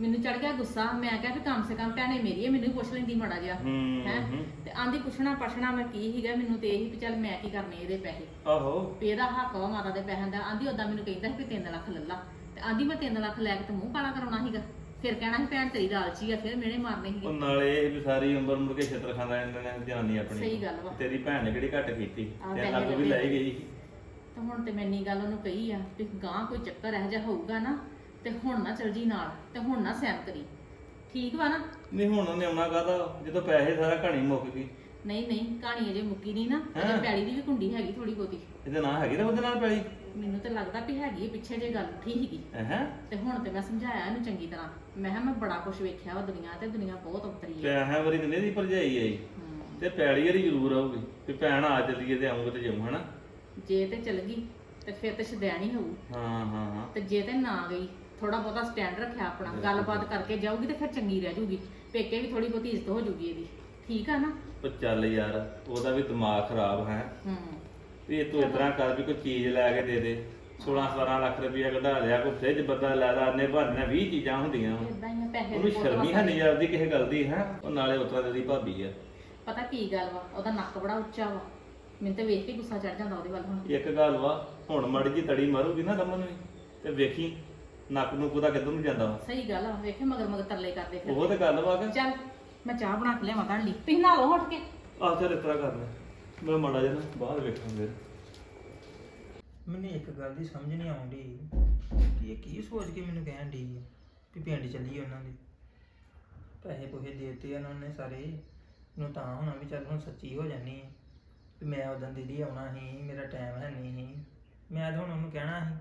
ਮੈਨੂੰ ਚੜ ਗਿਆ ਗੁੱਸਾ ਮੈਂ ਕਿਹਾ ਵੀ ਕਮ ਸੇ ਕਮ ਭੈਣੇ ਮੇਰੀ ਹੈ ਮੈਨੂੰ ਵੀ ਪੁੱਛ ਲੈਂਦੀ ਮਾੜਾ ਜਿਹਾ ਹੂੰ ਹੈ ਹੂੰ। ਤੇ ਆਂਦੀ ਪੁੱਛਣਾ ਪਛਣਾ ਮੈਂ ਕੀ ਸੀਗਾ ਮੈਨੂੰ ਤੇ ਇਹੀ ਵੀ ਚੱਲ ਮੈਂ ਕੀ ਕਰਨੇ ਇਹਦੇ ਪੈਸੇ। ਆਹੋ। ਵੀ ਇਹਦਾ ਹੱਕ ਵਾ ਮਾਤਾ ਦੇ ਪੈਸਿਆਂ ਦਾ। ਆਂਦੀ ਉਦਾਂ ਮੈਨੂੰ ਕਹਿੰਦਾ ਸੀ ਵੀ 3 ਲੱਖ ਲੱਲਾ ਤੇ ਆਂਦੀ ਮੈਂ 3 ਲੱਖ ਲੈ ਕੇ ਤੇ ਮੂੰਹ ਕਾਲਾ ਕਰਾਉਣਾ ਸੀਗਾ। ਫਿਰ ਕਹਿਣਾ ਸੀ ਭੈਣ ਤੇਰੀ ਲਾਲਚੀ ਆ ਫਿਰ ਮਿਹਣੇ ਮਾਰਨੇ ਉਹ ਸੀਗੇ ਨਾਲੇ ਇਹ ਵੀ ਸਾਰੀ ਉਮਰ ਮੁੜ ਕੇ ਛੇਤਰ ਖਾਂਦਾ ਇਹਨਾਂ ਨੇ ਜਨਾਨੀ ਆਪਣੀ। ਸਹੀ ਗੱਲ ਵਾ। ਤੇਰੀ ਭੈਣ ਨੇ ਕਿਹੜੀ ਘੱਟ ਕੀਤੀ? ਆਹ ਤੇ ਪੈਸੇ ਲੱਗ ਵੀ। ਲੈ ਗਈ। ਤੇ ਹੁਣ ਤੇ ਮੈਂ ਇੰਨੀ ਗੱਲ ਉਹਨੂੰ ਕਹੀ ਆ ਵੀ ਗਾਂ ਕੋਈ ਚੱਕਰ ਇਹੋ ਜਿਹਾ ਹੋਊਗਾ ਨਾ ਤੇ ਹੁਣ ਨਾ ਚਲ ਜੀ ਨਾਲ ਤੇ ਹੁਣ ਨਾ ਸੈਨ ਕਰੀ। ਠੀਕ ਵਾ ਨਾ? ਨਹੀਂ ਹੁਣ ਉਹਨੇ ਆਉਣਾ ਕਾਹਦਾ? ਜਦੋਂ ਪੈਸੇ ਸਾਰਾ ਕਹਾਣੀ ਮੁੱਕ ਗਈ। ਨਹੀਂ ਨਹੀਂ ਕਹਾਣੀ ਅਜੇ ਮੁੱਕੀ ਨਹੀਂ ਨਾ। ਅਜੇ ਹਾਂ। ਪੈੜੀ ਦੀ ਵੀ ਕੁੰਡੀ ਹੈਗੀ ਥੋੜੀ ਬਹੁਤੀ। ਇਹਦੇ ਨਾਂ ਹੈਗੀ ਤਾਂ ਉਹਦੇ ਨਾਲ ਪੈਲੀ? ਮੈਨੂੰ ਤੇ ਲੱਗਦਾ ਵੀ ਹੈਗੀ ਪਿੱਛੇ ਜੇ ਗੱਲ ਉੱਠੀ ਸੀਗੀ। ਹੈ? ਤੇ ਹੁਣ ਤੇ ਮੈਂ ਸਮਝਾਇਆ ਇਹਨੂੰ ਚੰਗੀ ਤਰ੍ਹਾਂ। ਮੈਂ ਕਿਹਾ ਮੈਂ ਬੜਾ ਕੁਝ ਵੇਖਿਆ ਵਾ ਦੁਨੀਆ ਤੇ ਦੁਨੀਆ ਬਹੁਤ ਉਤਰੀ ਹੈ ਪੈਸਿਆਂ ਵਾਰੀ ਤੇ ਨਹੀਂ ਦੀ ਭਰਜਾਈ ਆਈ। ਹਮ, ਤੇ ਪੈਲੀ ਵਾਰੀ ਜ਼ਰੂਰ ਆਊਗੀ। ਵੀ ਭੈਣ ਆ ਚੱਲੀਏ ਤੇ ਆਉਂਗੇ ਤੇ ਜਾਊਂ ਹਨਾ? ਜੇ ਤੇ ਚਲ ਗਈ ਤੇ ਫਿਰ ਤੇ ਸ਼ਦੈਣੀ ਹੋਊ। ਹਾਂ ਹਾਂ ਹਾਂ। ਤੇ ਜੇ ਤੇ ਨਾ ਗਈ ਥੋੜਾ ਬਹੁਤਾ ਸਟੈਂਡ ਰੱਖਿਆ ਆਪਣਾ ਗੱਲਬਾਤ ਕਰਕੇ ਜਾਊਗੀ ਤੇ ਫਿਰ ਚੰਗੀ ਰਹਿ ਜੂਗੀ। ਪੇਕੇ ਵੀ ਥੋੜੀ ਬਹੁਤੀ ਇੱਜ਼ਤ ਹੋ ਜੂਗੀ ਇਹਦੀ। ਠੀਕ ਆ ਨਾ? ਉਹ ਚੱਲ ਯਾਰ ਉਹਦਾ ਵੀ ਦਿਮਾਗ ਖਰਾਬ ਹੈ। ਹੂੰ। ਵੀ ਇਹ ਤੂੰ ਇਤਨਾ ਕਰ ਵੀ ਕੋਈ ਚੀਜ਼ ਲੈ ਕੇ ਦੇ ਦੇ। 16 17 ਲੱਖ ਰੁਪਇਆ ਕਢਾ ਲਿਆ ਕੋਈ ਫ੍ਰਿਜ ਬੰਦਾ ਲੈ ਲਾ ਨੇ ਬਹਾਨੇ 20 ਚੀਜ਼ਾਂ ਹੁੰਦੀਆਂ। ਵਾਂ। ਇਦਾਂ ਹੀ ਆ ਪੈਸੇ ਉਹਨੂੰ ਦੀ ਬਹੁਤ ਸ਼ਰਮੀ ਹੈ ਵਸਾ- ਨਹੀਂ ਜਾਂਦੀ ਕਿਸੇ ਗੱਲ ਦੀ ਹੈ? ਉਹ ਨਾਲੇ ਉਤਰਾ ਦੀ ਭਾਬੀ ਆ। ਪਤਾ ਕੀ ਗੱਲ ਵਾ ਉਹਦਾ ਨੱਕ ਬੜਾ ਉੱਚਾ ਵਾ। ਮੈਨੂੰ ਤੇ ਵੇਖ ਕੇ ਗੁੱਸਾ ਚੜ ਜਾਂਦਾ ਉਹਦੇ ਵੱਲ ਹੁਣ। ਇੱਕ ਗੱਲ ਵਾ ਹੁਣ ਮੜ ਜੀ ਤੜੀ ਮਾਰੂਗੀ ਨਾ ਰਮਨ ਵੀ ਤੇ ਵੇਖੀ। ਨੱਕ ਨੂੰ ਕੁਦਾ ਕਿੱਧਰ ਨੂੰ ਜਾਂਦਾ ਵਾ? ਸਹੀ ਗੱਲ ਆ ਵੇਖੇ ਮਗਰ ਮਗਰ ਤਰਲੇ ਕਰਦੇ ਫਿਰ ਉਹ ਤੇ ਗੱਲ ਵਾ ਕਿ? ਚੱਲ ਮੈਂ ਚਾਹ ਬਣਾ ਕੇ ਲਿਆਵਾਂ ਤੁਹਾਡੇ ਲਈ। ਤੁਸੀਂ ਨਹਾ ਲਓ ਉੱਠ ਕੇ। ਆਹ ਚੱਲ ਇਤਰਾ ਕਰ ਲੈ ਮੈਂ ਮਾੜਾ ਜਿਹਾ ਨਾ ਬਾਹਰ ਵੇਖਾਂ ਫਿਰ। ਮੈਨੂੰ ਇੱਕ ਗੱਲ ਦੀ ਸਮਝ ਨਹੀਂ ਆਉਂਦੀ ਕਿ ਇਹ ਕੀ ਸੋਚ ਕੇ ਮੈਨੂੰ ਕਹਿਣ ਦੀ ਹੈ ਵੀ ਪਿੰਡ ਚੱਲੀਏ ਉਹਨਾਂ ਦੇ। ਪੈਸੇ ਪੋਹੇ ਦੇਤੇ ਉਹਨਾਂ ਨੇ ਸਾਰੇ। ਨੂੰ ਤਾਂ ਹੋਣਾ ਵੀ ਚੱਲ ਹੁਣ ਸੱਚੀ ਹੋ ਜਾਨੀ ਹੈ ਵੀ ਮੈਂ ਉਦੋਂ ਦੀਦੀ ਆਉਣਾ ਸੀ ਮੇਰਾ ਟਾਈਮ ਹੈ ਨਹੀਂ ਸੀ। ਮੈਂ ਤਾਂ ਹੁਣ ਉਹਨੂੰ ਕਹਿਣਾ ਸੀ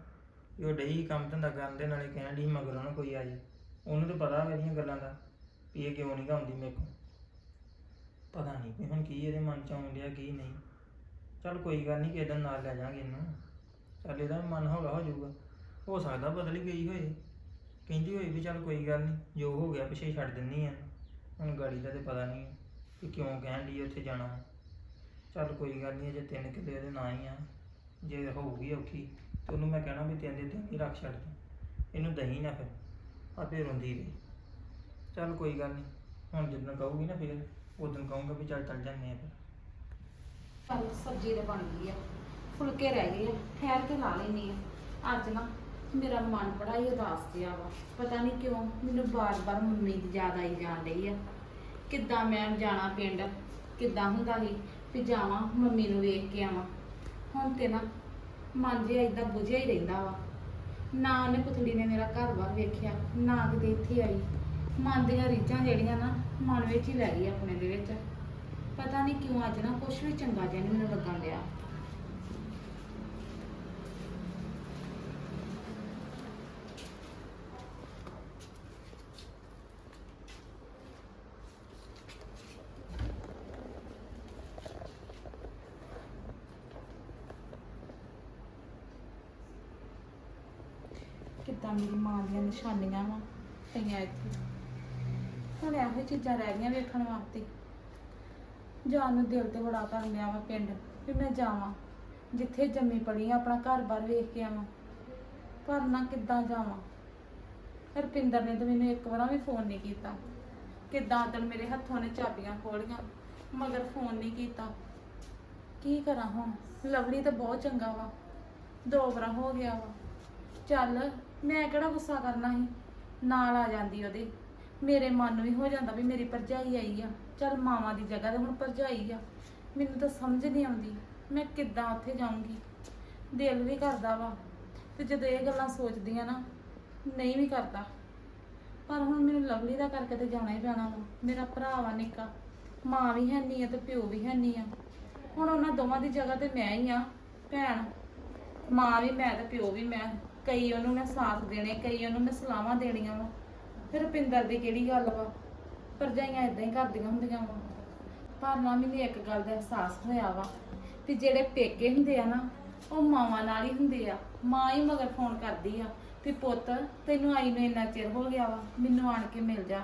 ਵੀ ਉਹ ਡਈ ਕੰਮ ਧੰਦਾ ਕਰਨ ਦੇ ਨਾਲੇ ਕਹਿਣ ਦੀ ਮਗਰੋਂ ਨਾ ਕੋਈ ਆ ਜੇ ਉਹਨੂੰ ਤਾਂ ਪਤਾ ਮੇਰੀਆਂ ਗੱਲਾਂ ਦਾ ਵੀ ਇਹ ਕਿਉਂ ਨਹੀਂ ਗਾਉਂਦੀ ਮੇਰੇ ਕੋਲ। ਪਤਾ ਨਹੀਂ ਵੀ ਹੁਣ ਕੀ ਇਹਦੇ ਮਨ ਚ ਆਉਣ ਡਿਆ, ਕੀ ਨਹੀਂ। ਚੱਲ ਕੋਈ ਗੱਲ ਨਹੀਂ ਕਿਸੇ ਦਿਨ ਨਾਲ ਲੈ ਜਾਾਂਗੇ ਇਹਨੂੰ। ਚੱਲ ਇਹਦਾ ਮਨ ਹੌਲਾ ਹੋ ਜਾਊਗਾ। ਹੋ ਸਕਦਾ ਬਦਲ ਹੀ ਗਈ ਹੋਏ। ਕਹਿੰਦੀ ਹੋਈ ਵੀ ਚੱਲ ਕੋਈ ਗੱਲ ਨਹੀਂ ਜੋ ਹੋ ਗਿਆ ਪਿੱਛੇ ਛੱਡ ਦਿੰਨੀ ਆ। ਹੁਣ ਗਾੜੀ ਦਾ ਤੇ ਪਤਾ ਨਹੀਂ ਕਿ ਕਿਉਂ ਕਹਿਣ ਦੀ ਉੱਥੇ ਜਾਣਾ। ਚੱਲ ਕੋਈ ਗੱਲ ਨਹੀਂ ਜੇ ਤਿੰਨ ਕਿੱਲੇ ਉਹਦੇ ਨਾਂ ਹੀ ਆ। ਜੇ ਹੋਊਗੀ ਔਖੀ। ਤੇ ਉਹਨੂੰ ਮੈਂ ਕਹਿਣਾ ਵੀ ਤਿੰਨ ਦੇ ਤਿੰਨ ਰੱਖ ਛੱਡ ਦੇ। ਇਹਨੂੰ ਦਹੀਂ ਨਾ ਫਿਰ, ਆਪੇ ਰੋਂਦੀ ਰਹੀ। ਚੱਲ ਕੋਈ ਗੱਲ ਨਹੀਂ ਹੁਣ ਜਦੋਂ ਕਹੂਗੀ ਨਾ ਫਿਰ ਉਦੋਂ ਕਹੂੰਗਾ ਵੀ ਚੱਲ ਚੱਲ ਜਾਂਦੇ ਆ ਫਿਰ। ਚੱਲ ਸਬਜ਼ੀ ਤੇ ਬਣ ਗਈ ਆ, ਫੁਲਕੇ ਰਹਿ ਗਏ ਆ, ਠਹਿਰ ਕੇ ਲਾ ਲੈਣੀ ਆ। ਅੱਜ ਨਾ ਮੇਰਾ ਮਨ ਬੜਾ ਹੀ ਉਦਾਸ ਜਿਹਾ ਵਾ, ਪਤਾ ਨਹੀਂ ਕਿਉਂ ਮੈਨੂੰ ਬਾਰ-ਬਾਰ ਮੰਮੀ ਦੀ ਯਾਦ ਆਈ ਜਾਣ ਰਹੀ ਆ। ਕਿੱਦਾਂ ਮੈਂ ਜਾਣਾ ਪਿੰਡ, ਕਿੱਦਾਂ ਹੁੰਦਾ ਸੀ ਵੀ ਜਾਵਾਂ ਮੰਮੀ ਨੂੰ ਵੇਖ ਕੇ ਆਵਾਂ। ਹੁਣ ਤੇ ਨਾ ਮਨ ਜਿਹਾ ਇਦਾਂ ਬੁਝਿਆ ਹੀ ਰਹਿੰਦਾ ਵਾ। ਨਾ ਉਹਨੇ ਪੁਤਲੀ ਨੇ ਮੇਰਾ ਘਰ-ਬਾਰ ਵੇਖਿਆ, ਨਾ ਕਿਤੇ ਇੱਥੇ ਆਈ। ਮਨ ਦੀਆਂ ਰੀਝਾਂ ਜਿਹੜੀਆਂ ਨਾ ਮਨ ਵਿੱਚ ਹੀ ਲੈ ਗਈ ਆਪਣੇ ਦੇ ਵਿੱਚ। ਪਤਾ ਨਹੀਂ ਕਿਉਂ ਅੱਜ ਨਾ ਕੁਝ ਵੀ ਚੰਗਾ ਜਿਹਾ ਨਹੀਂ ਮੈਨੂੰ ਲੱਗਣ ਲਿਆ ਕਿੱਦਾਂ ਮੇਰੀ ਮਾਂ ਦੀਆਂ ਨਿਸ਼ਾਨੀਆਂ ਵਾ ਪਈਆਂ ਇੱਥੇ। ਹੁਣ ਇਹੋ ਚੀਜ਼ਾਂ ਰਹਿ ਗਈਆਂ ਵੇਖਣ ਵਾਸਤੇ। ਜਾਣ ਨੂੰ ਦਿਲ ਤੇ ਬੜਾ ਕਰਨ ਡਿਆ ਵਾ ਪਿੰਡ ਵੀ ਮੈਂ ਜਾਵਾਂ, ਜਿੱਥੇ ਜੰਮੀ ਪੜੀ ਆ, ਆਪਣਾ ਘਰ-ਬਾਰ ਵੇਖ ਕੇ ਆਵਾਂ। ਪਰ ਨਾ ਕਿੱਦਾਂ ਜਾਵਾਂ। ਰਪਿੰਦਰ ਨੇ ਤਾਂ ਮੈਨੂੰ ਇੱਕ ਵਾਰਾਂ ਵੀ ਫੋਨ ਨਹੀਂ ਕੀਤਾ। ਕਿੱਦਾਂ ਤਨ ਮੇਰੇ ਹੱਥੋਂ ਨੇ ਚਾਬੀਆਂ ਖੋਲੀਆਂ, ਮਗਰ ਫੋਨ ਨਹੀਂ ਕੀਤਾ। ਕੀ ਕਰਾਂ ਹੁਣ? ਲਵਲੀ ਤਾਂ ਬਹੁਤ ਚੰਗਾ ਵਾ। ਦੋ ਵਾਰ ਹੋ ਗਿਆ ਵਾ। ਚੱਲ ਮੈਂ ਕਿਹੜਾ ਗੁੱਸਾ ਕਰਨਾ ਸੀ? ਨਾਲ ਆ ਜਾਂਦੀ ਉਹਦੇ। ਮੇਰੇ ਮਨ ਨੂੰ ਵੀ ਹੋ ਜਾਂਦਾ ਵੀ ਮੇਰੀ ਭਰਜਾਈ ਆਈ ਆ। ਚੱਲ ਮਾਵਾਂ ਦੀ ਜਗ੍ਹਾ ਤੇ ਹੁਣ ਭਰਜਾਈ ਆ। ਮੈਨੂੰ ਤਾਂ ਸਮਝ ਨਹੀਂ ਆਉਂਦੀ ਮੈਂ ਕਿੱਦਾਂ ਉੱਥੇ ਜਾਊਂਗੀ। ਦਿਲ ਵੀ ਕਰਦਾ ਵਾ ਤੇ ਜਦੋਂ ਇਹ ਗੱਲਾਂ ਸੋਚਦੀਆਂ ਨਾ, ਨਹੀਂ ਵੀ ਕਰਦਾ। ਪਰ ਹੁਣ ਮੈਨੂੰ ਲਵਲੀ ਦਾ ਕਰਕੇ ਤੇ ਜਾਣਾ ਹੀ ਪੈਣਾ ਵਾ। ਮੇਰਾ ਭਰਾ ਵਾ ਨਿੱਕਾ। ਮਾਂ ਵੀ ਹੈ ਨਹੀਂ ਆ ਤੇ ਪਿਓ ਵੀ ਹੈ ਨਹੀਂ ਆ। ਹੁਣ ਉਹਨਾਂ ਦੋਵਾਂ ਦੀ ਜਗ੍ਹਾ ਤੇ ਮੈਂ ਹੀ ਆ, ਭੈਣ। ਮਾਂ ਵੀ ਮੈਂ ਤੇ ਪਿਓ ਵੀ ਮੈਂ। ਕਈ ਉਹਨੂੰ ਮੈਂ ਸਾਥ ਦੇਣੇ, ਕਈ ਉਹਨੂੰ ਮੈਂ ਸਲਾਹਾਂ ਦੇਣੀਆਂ ਵਾ। ਫਿਰ ਰੁਪਿੰਦਰ ਦੀ ਕਿਹੜੀ ਗੱਲ ਵਾ? ਭਰਜਾਈਆਂ ਇਦਾਂ ਹੀ ਕਰਦੀਆਂ ਹੁੰਦੀਆਂ ਵਾ। ਪਰ ਨਾ ਮੈਨੂੰ ਇੱਕ ਗੱਲ ਦਾ ਅਹਿਸਾਸ ਹੋਇਆ ਵਾ ਵੀ ਜਿਹੜੇ ਪੇਕੇ ਹੁੰਦੇ ਆ ਨਾ, ਉਹ ਮਾਵਾਂ ਨਾਲ ਹੀ ਹੁੰਦੇ ਆ। ਮਾਂ ਹੀ ਮਗਰ ਫੋਨ ਕਰਦੀ ਆ ਵੀ ਪੁੱਤ, ਤੈਨੂੰ ਆਈ ਨੂੰ ਇੰਨਾ ਚਿਰ ਹੋ ਗਿਆ ਵਾ, ਮੈਨੂੰ ਆਣ ਕੇ ਮਿਲ ਜਾ।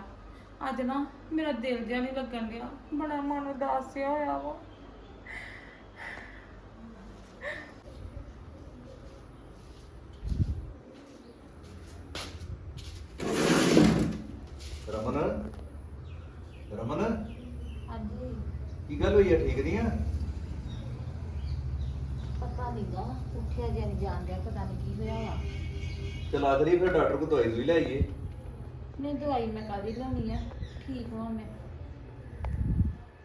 ਅੱਜ ਨਾ ਮੇਰਾ ਦਿਲ ਜਿਹਾ ਨਹੀਂ ਲੱਗਣ ਡਿਆ। ਬੜਾ ਮਨ ਉਦਾਸ ਜਿਹਾ ਹੋਇਆ ਵਾ। ਰਮਨ? ਰਮਨ? ਹਾਂਜੀ। ਕੀ ਗੱਲ ਹੋਈ ਹੈ ਠੀਕ ਨਹੀਂ ਆ? ਪਤਾ ਨਹੀਂਗਾ ਉੱਠਿਆ ਜਿਹਾ ਨਹੀਂ ਜਾਣ ਡਿਆ ਪਤਾ ਨਹੀਂ ਕੀ ਹੋਇਆ ਵਾ। ਚਲਾ ਚਲੀ ਫਿਰ ਡਾਕਟਰ ਕੋਲ ਦਵਾਈ ਦੂਈ ਲੈ ਆਈਏ। ਨਹੀਂ ਦਵਾਈ ਮੈਂ ਕਾਦੀ ਲੈਣੀ ਆ ਠੀਕ ਹਾਂ ਮੈਂ।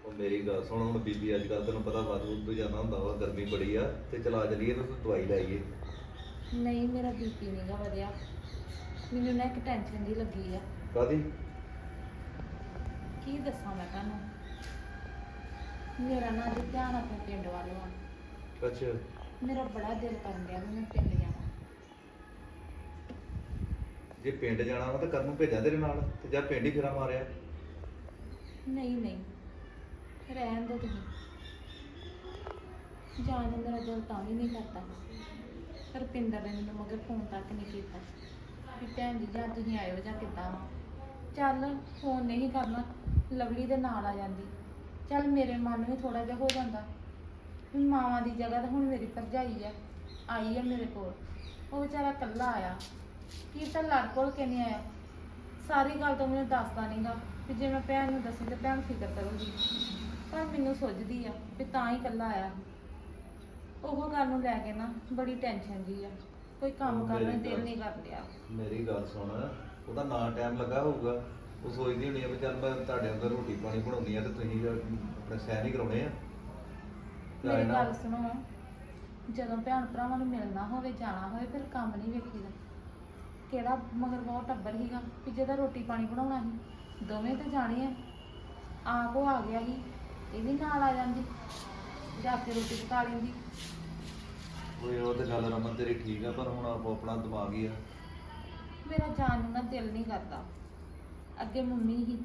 ਉਹ ਮੇਰੀ ਗੱਲ ਸੁਣ ਹੁਣ ਬੀਬੀ ਅੱਜ ਕੱਲ ਤੈਨੂੰ ਪਤਾ ਵੱਧ ਤੋਂ ਜਾਂਦਾ ਹੁੰਦਾ ਵਾ ਗਰਮੀ ਬੜੀ ਆ ਤੇ ਚਲਾ ਚਲੀਏ ਤੇ ਦਵਾਈ ਲੈ ਆਈਏ। ਨਹੀਂ ਮੇਰਾ ਬੀਪੀ ਨਹੀਂਗਾ ਵਧਿਆ। ਮੈਨੂੰ ਨਾ ਇੱਕ ਟੈਨਸ਼ਨ ਜੀ ਲੱਗੀ ਆ। ਕਾਦੀ ਕੀ ਦੱਸਾਂ ਮੈਂ ਤੁਹਾਨੂੰ? ਮੇਰਾ ਨਾ ਅੱਜ ਧਿਆਨ ਆਪਣੇ ਪਿੰਡ ਵੱਲ ਆ। ਅੱਛਾ। ਮੇਰਾ ਬੜਾ ਦਿਲ ਕਰਨ ਡਿਆ ਵੀ ਮੈਂ ਪਿੰਡ ਜਾਵਾਂ ਜੇ ਪਿੰਡ ਜਾਣਾ ਵਾ ਤਾਂ ਕਰਨ ਨੂੰ ਭੇਜਾਂ ਤੇਰੇ ਨਾਲ ਤੇ ਜਾਂ ਪਿੰਡ ਹੀ ਫਿਰਾ ਮਾਰਿਆ। ਨਹੀਂ ਨਹੀਂ। ਰਹਿਣ ਦੋ ਤੁਸੀਂ। ਜਾਣ ਨੂੰ ਮੇਰਾ ਦਿਲ ਤਾਂ ਵੀ ਨਹੀਂ ਕਰਦਾ। ਰੁਪਿੰਦਰ ਨੇ ਮੈਨੂੰ ਮਗਰ ਫੋਨ ਤੱਕ ਨਹੀਂ ਕੀਤਾ। ਕਿ ਭੈਣ ਜੀ ਜਾਂ ਤੁਸੀਂ ਆਇਓ ਜਾਂ ਕਿੱਦਾਂ ਚੱਲ ਫੋਨ ਨਹੀਂ ਕਰਨਾ। ਲਵਲੀ ਦੇ ਨਾਲ ਆ ਜਾਂਦੀ। ਚੱਲ ਮੇਰੇ ਮਨ ਵੀ ਥੋੜਾ ਜਿਹਾ ਹੋ ਜਾਂਦਾ। ਵੀ ਮਾਵਾਂ ਦੀ ਜਗ੍ਹਾ ਤਾਂ ਹੁਣ ਮੇਰੀ ਭਰਜਾਈ ਆ, ਆਈ ਆ ਮੇਰੇ ਕੋਲ। ਉਹ ਵਿਚਾਰਾ ਇਕੱਲਾ ਆਇਆ। ਕੀ ਤਾਂ ਲੜ ਕੋਲ ਕੇ ਆਇਆ? ਸਾਰੀ ਗੱਲ ਤਾਂ ਮੈਨੂੰ ਦੱਸਦਾ ਨਹੀਂਗਾ ਕਿ ਜੇ ਮੈਂ ਭੈਣ ਨੂੰ ਦੱਸੀ ਤਾਂ ਭੈਣ ਫਿਕਰ ਕਰੂਗੀ। ਪਰ ਮੈਨੂੰ ਸੁੱਝਦੀ ਆ ਵੀ ਤਾਂ ਹੀ ਇਕੱਲਾ ਆਇਆ। ਉਹ ਗੱਲ ਨੂੰ ਲੈ ਕੇ ਨਾ ਬੜੀ ਟੈਨਸ਼ਨ ਜੀ ਆ। ਕੋਈ ਕੰਮ ਕਰਨ ਨੂੰ ਦਿਲ ਨਹੀਂ ਕਰ ਰਿਹਾ ਮੇਰੀ ਗੱਲ ਸੁਣ, ਉਹਦਾ ਨਾ ਟਾਈਮ ਲੱਗਾ ਹੋਊਗਾ। ਉਹ ਸੋਚਦੀ ਹੋਣੀ ਆ ਵੀ ਚੱਲ ਮੈਂ ਤੁਹਾਡੇ ਅੰਦਰ ਰੋਟੀ ਪਾਣੀ ਬਣਾਉਣੀ ਆ ਤੇ ਤੁਸੀਂ ਆਪਣੇ ਸਹਿ ਨਹੀਂ ਕਰਾਉਣੇ ਆ। ਮੇਰੀ ਗੱਲ ਸੁਣੋ। ਜਦੋਂ ਭੈਣ ਭਰਾਵਾਂ ਨੂੰ ਮਿਲਣਾ ਹੋਵੇ ਜਾਣਾ ਹੋਵੇ ਫਿਰ ਕੰਮ ਨਹੀਂ ਵੇਖੀਦਾ। ਕਿਹੜਾ ਮਗਰ ਬਹੁਤ ਟੱਬਰ ਸੀਗਾ ਵੀ ਜਿਹਦਾ ਰੋਟੀ ਪਾਣੀ ਬਣਾਉਣਾ ਸੀ। ਦੋਵੇਂ ਤੇ ਜਾਣੇ ਆ। ਆਪ ਉਹ ਆ ਗਿਆ ਸੀ। ਇਹ ਵੀ ਨਾਲ ਆ ਜਾਂਦੀ। ਜਾ ਕੇ ਰੋਟੀ ਪਕਾ ਲੈਂਦੀ। ਓਏ ਉਹ ਤੇ ਗੱਲ ਰਮਨ ਤੇਰੀ ਠੀਕ ਆ ਪਰ ਹੁਣ ਆਪੋ ਆਪਣਾ ਦਿਮਾਗ ਹੀ ਆ। ਮੇਰਾ ਜਾਣ ਨੂੰ ਨਾ ਦਿਲ ਨਹੀਂ ਕਰਦਾ। ਅੱਗੇ ਮੰਮੀ ਹੀ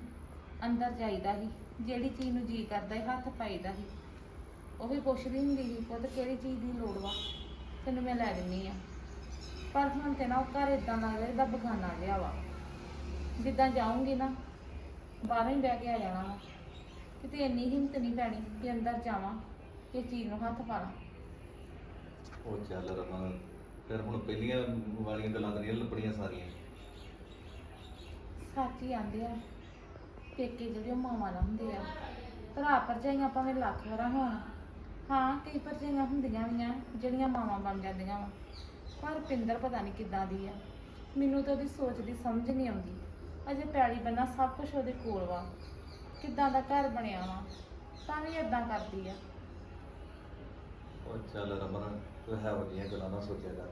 ਅੰਦਰ ਜਾਈਦਾ ਸੀ, ਜਿਹੜੀ ਚੀਜ਼ ਨੂੰ ਜੀ ਕਰਦਾ ਸੀ, ਹੱਥ ਪਾਈਦਾ ਸੀ। ਉਹ ਵੀ ਪੁੱਛਦੀ ਹੁੰਦੀ ਸੀ, ਪੁੱਤ, ਕਿਹੜੀ ਚੀਜ਼ ਦੀ ਲੋੜ ਵਾ? ਤੈਨੂੰ ਮੈਂ ਲੈ ਦਿੰਨੀ ਆ। ਪਰ ਹੁਣ ਤੇ ਨਾ ਉਹ ਘਰ ਇਦਾਂ ਲੱਗਦਾ ਜਿੱਦਾਂ ਬਗਾਨਾ ਜਿਹਾ ਵਾ। ਜਿੱਦਾਂ ਜਾਊਂਗੀ ਨਾ, ਬਾਹਰੋਂ ਹੀ ਬਹਿ ਕੇ ਆ ਜਾਣਾ ਵਾ। ਕਿਤੇ ਇੰਨੀ ਹਿੰਮਤ ਨਹੀਂ ਪੈਣੀ ਕਿ ਅੰਦਰ ਜਾਵਾਂ, ਕਿ ਚੀਜ਼ ਨੂੰ ਹੱਥ ਪਾ ਲਾਂ ਉਹ ਚੱਲ ਰਮਨ, ਫਿਰ ਹੁਣ ਪਹਿਲੀਆਂ ਵਾਲੀਆਂ ਗੱਲਾਂ ਤਾਂ ਨਹੀਂ ਲੱਭਣੀਆਂ ਸਾਰੀਆਂ। ਸੱਚ ਹੀ ਆਂਦੇ ਆ, ਪੇਕੇ ਜਿਹੜੇ ਉਹ ਮਾਵਾਂ ਨਾਲ ਹੁੰਦੇ ਆ। ਭਰਾ ਭਰਜਾਈਆਂ ਭਾਵੇਂ ਲੱਖ ਵਾਰਾ ਹੋਣ। ਹਾਂ, ਕਈ ਭਰਜਾਈਆਂ ਹੁੰਦੀਆਂ ਵੀਆਂ ਜਿਹੜੀਆਂ ਮਾਵਾਂ ਬਣ ਜਾਂਦੀਆਂ ਵਾ। ਪਰ ਪਿੰਦਰ ਪਤਾ ਨਹੀਂ ਕਿੱਦਾਂ ਦੀ ਆ। ਮੈਨੂੰ ਤਾਂ ਉਹਦੀ ਸੋਚ ਦੀ ਸਮਝ ਨਹੀਂ ਆਉਂਦੀ। ਅਜੇ ਪੈਲੀ ਬੰਨਾ ਸਭ ਕੁਝ ਉਹਦੇ ਕੋਲ ਵਾ। ਕਿੱਦਾਂ ਦਾ ਘਰ ਬਣਿਆ ਵਾ, ਤਾਂ ਵੀ ਇਦਾਂ ਕਰਦੀ ਆ। ਉਹ ਚੱਲ ਰਮਨ, ਤੂੰ ਹੈ ਵੱਡੀਆਂ ਗੱਲਾਂ ਨਾ ਸੋਚਿਆ ਕਰ।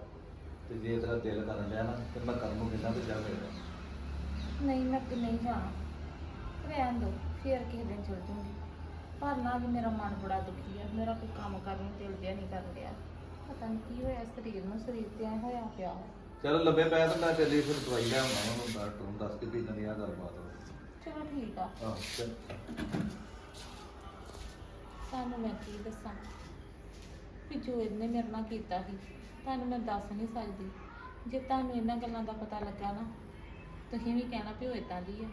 ਤੇ ਜੇ ਤੇਰਾ ਦਿਲ ਕਰਨ ਡਿਆ ਨਾ, ਤੇ ਮੈਂ ਕਰਨ ਨੂੰ ਕਹਿੰਦਾ ਤੇ ਜਾ ਮੇਰੇ ਨਾਲ। ਨਹੀਂ ਮੈਂ ਕਿ ਨਹੀਂ ਜਾਣਾ। ਰਹਿਣ ਦੋ ਫੇਰ ਕਿਸੇ ਦਿਨ ਚਲ ਜੂੰਗੀ ਪਰ ਨਾ ਵੀ ਮੇਰਾ ਮਨ ਬੜਾ ਦੁਖੀ ਆ। ਮੇਰਾ ਕੋਈ ਕੰਮ ਕਰਨ ਨੂੰ ਦਿਲ ਜਿਹਾ ਨਹੀਂ ਕਰ ਰਿਹਾ। ਪਤਾ ਨਹੀਂ ਕੀ ਹੋਇਆ ਸਰੀਰ ਨੂੰ ਸਰੀਰ ਤੇ ਐਂ ਹੋਇਆ ਪਿਆ। ਚੱਲ ਲੱਭੇ ਪਿਆ ਤਾਂ ਮੈਂ ਚੱਲੀ ਫਿਰ ਦਵਾਈ ਲੈ ਆਉਣਾ ਉਹਨੂੰ ਡਾਕਟਰ ਨੂੰ ਦੱਸ ਕੇ ਵੀ ਇਦਾਂ ਦੀ ਆ ਗੱਲਬਾਤ ਵਾ। ਚਲੋ ਠੀਕ ਆ। ਆਹ ਚੱਲ। ਤੁਹਾਨੂੰ ਮੈਂ ਕੀ ਦੱਸਾਂ? ਵੀ ਜੋ ਇਹਨੇ ਮੇਰੇ ਨਾਲ ਕੀਤਾ ਸੀ ਤੁਹਾਨੂੰ ਮੈਂ ਦੱਸ ਨਹੀਂ ਸਕਦੀ। ਜੇ ਤੁਹਾਨੂੰ ਇਹਨਾਂ ਗੱਲਾਂ ਦਾ ਪਤਾ ਲੱਗਾ ਨਾ ਤੁਸੀਂ ਵੀ ਕਹਿਣਾ ਵੀ ਉਹ ਇਦਾਂ ਦੀ ਆ।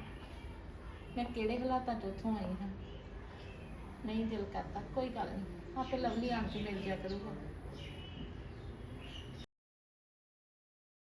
ਮੈਂ ਕਿਹੜੇ ਹਾਲਾਤਾਂ 'ਚ ਉੱਥੋਂ ਆਈ ਹਾਂ? ਨਹੀਂ ਦਿਲ ਕਰਦਾ, ਕੋਈ ਗੱਲ ਨਹੀਂ। ਆਪੇ ਲਵਲੀ ਆਣ ਕੇ ਮਿਲ ਜਾ ਕਰੂਗਾ।